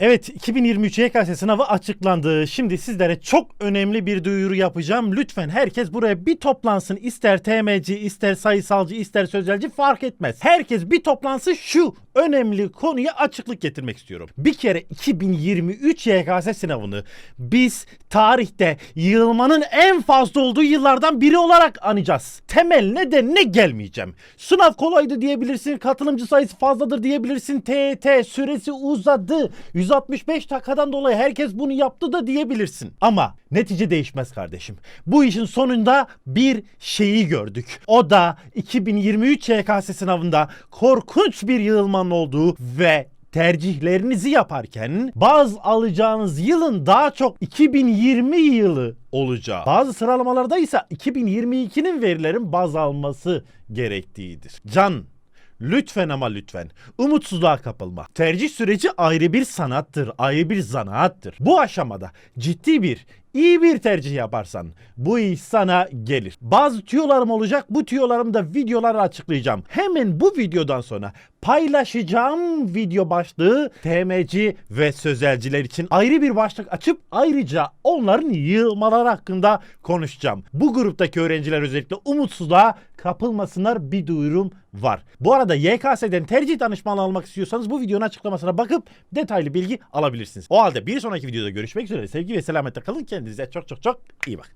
Evet 2023 YKS sınavı açıklandı. Şimdi sizlere çok önemli bir duyuru yapacağım. Lütfen herkes buraya bir toplansın. İster TMC, ister sayısalcı, ister sözelci fark etmez. Herkes bir toplansın şu önemli konuya açıklık getirmek istiyorum. Bir kere 2023 YKS sınavını biz tarihte yığılmanın en fazla olduğu yıllardan biri olarak anacağız. Temel nedenine gelmeyeceğim. Sınav kolaydı diyebilirsin, katılımcı sayısı fazladır diyebilirsin, TET süresi uzadı, 165 dakikadan dolayı herkes bunu yaptı da diyebilirsin. Ama netice değişmez kardeşim. Bu işin sonunda bir şeyi gördük. O da 2023 YKS sınavında korkunç bir yığılmanın olduğu ve tercihlerinizi yaparken baz alacağınız yılın daha çok 2020 yılı olacağı. Bazı sıralamalarda ise 2022'nin verilerin baz alması gerektiğidir. Can Lütfen ama lütfen umutsuzluğa kapılma. Tercih süreci ayrı bir sanattır, ayrı bir zanaattır. Bu aşamada ciddi bir, iyi bir tercih yaparsan bu iş sana gelir. Bazı tüyolarım olacak. Bu tüyolarımı da videolara açıklayacağım. Hemen bu videodan sonra paylaşacağım video başlığı TMC ve sözelciler için ayrı bir başlık açıp ayrıca onların yığılmaları hakkında konuşacağım. Bu gruptaki öğrenciler özellikle umutsuzluğa kapılmasınlar bir duyurum var. Bu arada YKS'den tercih danışmanlığı almak istiyorsanız bu videonun açıklamasına bakıp detaylı bilgi alabilirsiniz. O halde bir sonraki videoda görüşmek üzere. Sevgi ve selametle kalın. Kendinize çok çok çok iyi bakın.